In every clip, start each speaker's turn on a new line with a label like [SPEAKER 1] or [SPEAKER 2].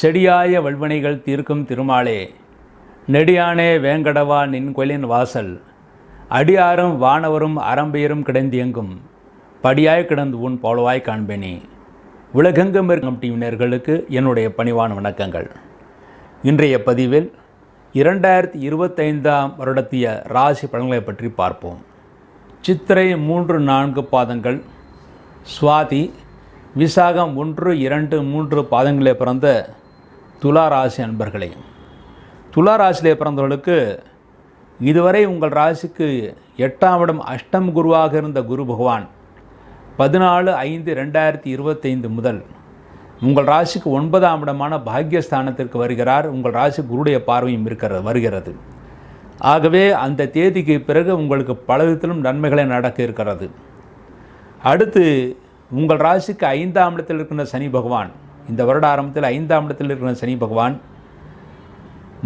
[SPEAKER 1] செடியாய வல்வினைகள் தீர்க்கும் திருமாலே. நெடியானே வேங்கடவா நின் கோயிலின் வாசல். அடியாரும் வானவரும் அறம்பெயரும் கிடந்தியங்கும். படியாய் கிடந்து உன் போலவாய் காண்பேனே. உலகெங்கும் இருக்கும் டிவினர்களுக்கு என்னுடைய பணிவான வணக்கங்கள். இன்றைய பதிவில் இரண்டாயிரத்தி இருபத்தைந்தாம் வருடத்திய ராசி பலன்களை பற்றி பார்ப்போம். சித்திரை மூன்று நான்கு பாதங்கள் சுவாதி விசாகம் ஒன்று இரண்டு மூன்று பாதங்களே பிறந்த துலா ராசி அன்பர்களே துலா ராசியிலே பிறந்தவர்களுக்கு இதுவரை உங்கள் ராசிக்கு எட்டாம் இடம் அஷ்டம் குருவாக இருந்த குரு பகவான் பதினாலு ஐந்து ரெண்டாயிரத்தி இருபத்தைந்து முதல் உங்கள் ராசிக்கு ஒன்பதாம் இடமான பாக்யஸ்தானத்திற்கு வருகிறார். உங்கள் ராசி குருடைய பார்வையும் இருக்கிறது வருகிறது. ஆகவே அந்த தேதிக்கு பிறகு உங்களுக்கு பல விதத்திலும் நன்மைகளை நடக்க இருக்கிறது. அடுத்து உங்கள் ராசிக்கு ஐந்தாம் இடத்தில் இருக்கின்ற சனி பகவான் இந்த வருட ஆரம்பத்தில் ஐந்தாம் இடத்தில் இருக்கிற சனி பகவான்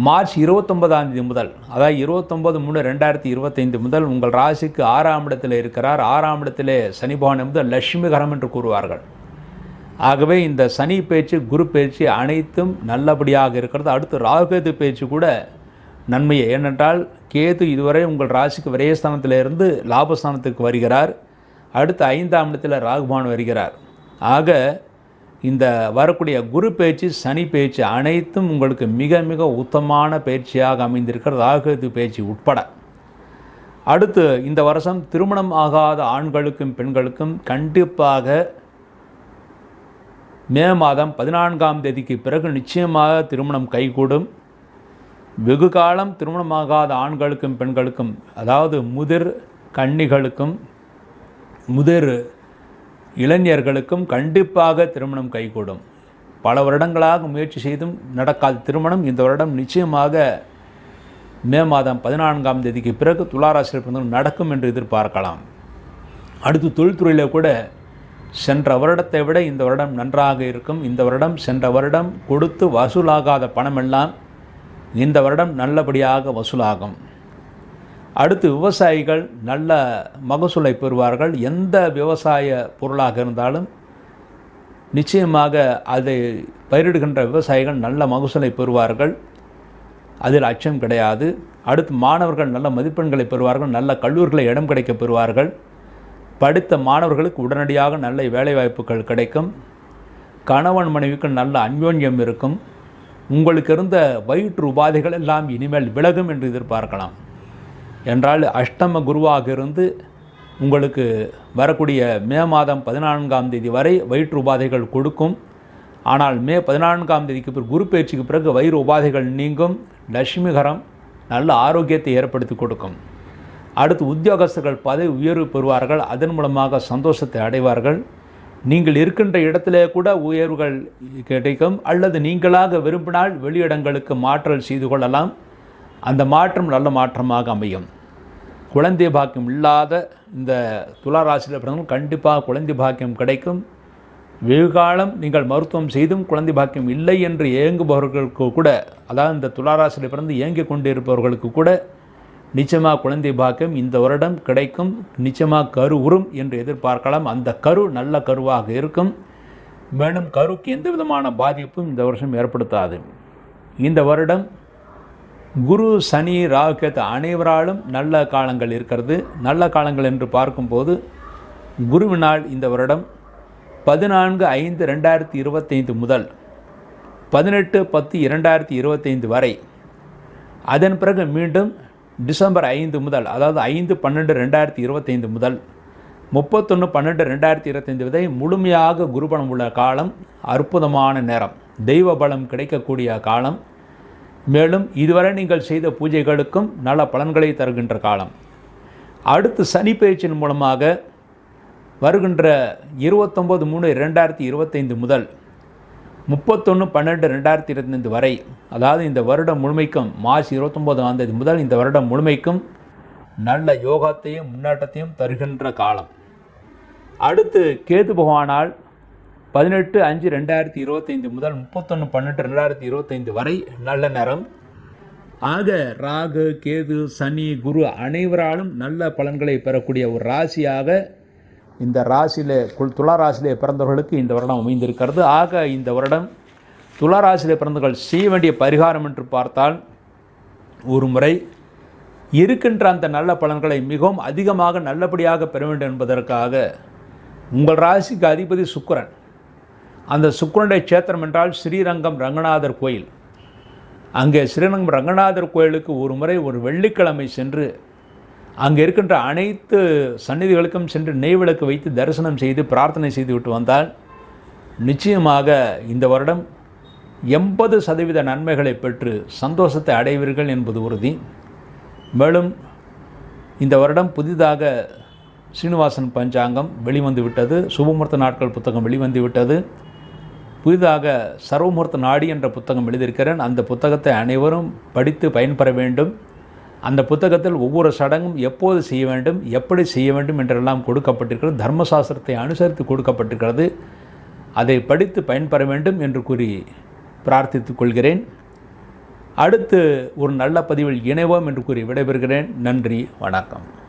[SPEAKER 1] மார்ச் இருபத்தொன்பதாம் தேதி முதல் அதாவது இருபத்தொம்பது மூணு ரெண்டாயிரத்தி இருபத்தைந்து முதல் உங்கள் ராசிக்கு ஆறாம் இடத்தில் இருக்கிறார். ஆறாம் இடத்திலே சனி பகவான் என்பது லட்சுமிகரம் என்று கூறுவார்கள். ஆகவே இந்த சனி பேச்சு குரு பேச்சு அனைத்தும் நல்லபடியாக இருக்கிறது. அடுத்து ராகுகேது பேச்சு கூட நன்மையை. ஏனென்றால் கேது இதுவரை உங்கள் ராசிக்கு விரயஸ்தானத்திலிருந்து லாபஸ்தானத்துக்கு வருகிறார். அடுத்து ஐந்தாம் இடத்தில் ராகுபான் வருகிறார். ஆக இந்த வரக்கூடிய குரு பேச்சு சனி பேச்சு அனைத்தும் உங்களுக்கு மிக மிக உத்தமான பயிற்சியாக அமைந்திருக்கிறது ராகுகேது பேச்சு உட்பட. அடுத்து இந்த வருஷம் திருமணம் ஆகாத ஆண்களுக்கும் பெண்களுக்கும் கண்டிப்பாக மே மாதம் பதினான்காம் தேதிக்கு பிறகு நிச்சயமாக திருமணம் கைகூடும். வெகு காலம் திருமணமாகாத ஆண்களுக்கும் பெண்களுக்கும் அதாவது முதிர் கன்னிகளுக்கும் முதிர் இளைஞர்களுக்கும் கண்டிப்பாக திருமணம் கைகூடும். பல வருடங்களாக முயற்சி செய்தும் நடக்காத திருமணம் இந்த வருடம் நிச்சயமாக மே மாதம் பதினான்காம் தேதிக்கு பிறகு துளாராசிரியர் பிறந்தவர்கள் நடக்கும் என்று எதிர்பார்க்கலாம். அடுத்து தொழில்துறையில் கூட சென்ற வருடத்தை விட இந்த வருடம் நன்றாக இருக்கும். இந்த வருடம் சென்ற வருடம் கொடுத்து வசூலாகாத பணமெல்லாம் இந்த வருடம் நல்லபடியாக வசூலாகும். அடுத்து விவசாயிகள் நல்ல மகசூலை பெறுவார்கள். எந்த விவசாய பொருளாக இருந்தாலும் நிச்சயமாக அதை பயிரிடுகின்ற விவசாயிகள் நல்ல மகசூலை பெறுவார்கள். அதில் அச்சம் கிடையாது. அடுத்து மாணவர்கள் நல்ல மதிப்பெண்களை பெறுவார்கள். நல்ல கல்லூரிகளை இடம் கிடைக்க பெறுவார்கள். படித்த மாணவர்களுக்கு உடனடியாக நல்ல வேலைவாய்ப்புகள் கிடைக்கும். கணவன் மனைவிக்கு நல்ல அன்யோன்யம் இருக்கும். உங்களுக்கு இருந்த வயிற்று உபாதைகள் எல்லாம் இனிமேல் விலகும் என்று எதிர்பார்க்கலாம். என்றால் அஷ்டம குருவாக இருந்து உங்களுக்கு வரக்கூடிய மே மாதம் பதினான்காம் தேதி வரை வயிற்று உபாதைகள் கொடுக்கும். ஆனால் மே பதினான்காம் தேதிக்கு பிறகு குரு பயிற்சிக்கு பிறகு வயிறு உபாதைகள் நீங்கும். லட்சுமிகரம் நல்ல ஆரோக்கியத்தை ஏற்படுத்தி கொடுக்கும். அடுத்து உத்தியோகஸ்தர்கள் பதவி உயர்வு பெறுவார்கள். அதன் மூலமாக சந்தோஷத்தை அடைவார்கள். நீங்கள் இருக்கின்ற இடத்திலே கூட உயர்வுகள் கிடைக்கும். அல்லது நீங்களாக விரும்பினால் வெளியிடங்களுக்கு மாற்றல் செய்து கொள்ளலாம். அந்த மாற்றம் நல்ல மாற்றமாக அமையும். குழந்தை பாக்கியம் இல்லாத இந்த துளாராசியில் பிறந்தவங்க கண்டிப்பாக குழந்தை பாக்கியம் கிடைக்கும். வெகுகாலம் நீங்கள் மருத்துவம் செய்தும் குழந்தை பாக்கியம் இல்லை என்று ஏங்குபவர்களுக்கு கூட அதாவது இந்த துளாராசியில் பிறந்து ஏங்கிக் கொண்டிருப்பவர்களுக்கு கூட நிச்சயமாக குழந்தை பாக்கியம் இந்த வருடம் கிடைக்கும். நிச்சயமாக கரு உறும் என்று எதிர்பார்க்கலாம். அந்த கரு நல்ல கருவாக இருக்கும். மேலும் கருக்கு எந்த விதமான பாதிப்பும் இந்த வருஷம் ஏற்படுத்தாது. இந்த வருடம் குரு சனி ராகுகேத்து அனைவராலும் நல்ல காலங்கள் இருக்கிறது. நல்ல காலங்கள் என்று பார்க்கும்போது குருவினால் இந்த வருடம் பதினான்கு ஐந்து ரெண்டாயிரத்தி இருபத்தைந்து முதல் பதினெட்டு பத்து இரண்டாயிரத்தி இருபத்தைந்து வரை. அதன் பிறகு மீண்டும் டிசம்பர் ஐந்து முதல் அதாவது ஐந்து பன்னெண்டு ரெண்டாயிரத்தி இருபத்தைந்து முதல் முப்பத்தொன்று பன்னெண்டு ரெண்டாயிரத்தி இருபத்தைந்து வரை முழுமையாக குருபலம் உள்ள காலம் அற்புதமான நேரம். தெய்வ பலம் கிடைக்கக்கூடிய காலம். மேலும் இதுவரை நீங்கள் செய்த பூஜைகளுக்கும் நல்ல பலன்களை தருகின்ற காலம். அடுத்து சனி பயிற்சியின் மூலமாக வருகின்ற இருபத்தொம்பது மூணு ரெண்டாயிரத்தி இருபத்தைந்து முதல் முப்பத்தொன்று பன்னெண்டு ரெண்டாயிரத்தி இருபத்தைந்து வரை அதாவது இந்த வருடம் முழுமைக்கும் மார்ச் இருபத்தொம்போதாம் தேதி முதல் இந்த வருடம் முழுமைக்கும் நல்ல யோகத்தையும் முன்னேற்றத்தையும் தருகின்ற காலம். அடுத்து கேது பகவானால் பதினெட்டு அஞ்சு ரெண்டாயிரத்தி இருபத்தைந்து முதல் முப்பத்தொன்று பன்னெண்டு ரெண்டாயிரத்தி இருபத்தைந்து வரை நல்ல நேரம். ஆக ராகு கேது சனி குரு அனைவராலும் நல்ல பலன்களை பெறக்கூடிய ஒரு ராசியாக இந்த ராசியிலே குல் துலா ராசியிலே பிறந்தவர்களுக்கு இந்த வருடம் அமைந்திருக்கிறது. ஆக இந்த வருடம் துளாராசியில் பிறந்தவர்கள் செய்ய வேண்டிய பரிகாரம் என்று பார்த்தால் ஒரு முறை இருக்கின்ற அந்த நல்ல பலன்களை மிகவும் அதிகமாக நல்லபடியாக பெற வேண்டும் என்பதற்காக உங்கள் ராசிக்கு அதிபதி சுக்கரன். அந்த சுக்கரனுடைய சேத்திரம் என்றால் ஸ்ரீரங்கம் ரங்கநாதர் கோயில். அங்கே ஸ்ரீரங்கம் ரங்கநாதர் கோயிலுக்கு ஒரு முறை ஒரு வெள்ளிக்கிழமை சென்று அங்கே இருக்கின்ற அனைத்து சந்நிதிகளுக்கும் சென்று நெய்விளக்கு வைத்து தரிசனம் செய்து பிரார்த்தனை செய்துவிட்டு வந்தால் நிச்சயமாக இந்த வருடம் எண்பது சதவீத நன்மைகளை பெற்று சந்தோஷத்தை அடைவீர்கள் என்பது உறுதி. மேலும் இந்த வருடம் புதிதாக சீனிவாசன் பஞ்சாங்கம் வெளிவந்து விட்டது சுபமுகூர்த்த நாட்கள் புத்தகம் வெளிவந்து விட்டது. புதிதாக சர்வமுகூர்த்த நாடி என்ற புத்தகம் எழுதியிருக்கிறேன். அந்த புத்தகத்தை அனைவரும் படித்து பயன்பெற வேண்டும். அந்த புத்தகத்தில் ஒவ்வொரு சடங்கும் எப்போது செய்ய வேண்டும் எப்படி செய்ய வேண்டும் என்றெல்லாம் கொடுக்கப்பட்டிருக்கிறது. தர்மசாஸ்திரத்தை அனுசரித்து கொடுக்கப்பட்டிருக்கிறது. அதை படித்து பயன்பெற வேண்டும் என்று கூறி பிரார்த்தித்துக் கொள்கிறேன். அடுத்து ஒரு நல்ல பதிவில் இணைவோம் என்று கூறி விடைபெறுகிறேன். நன்றி வணக்கம்.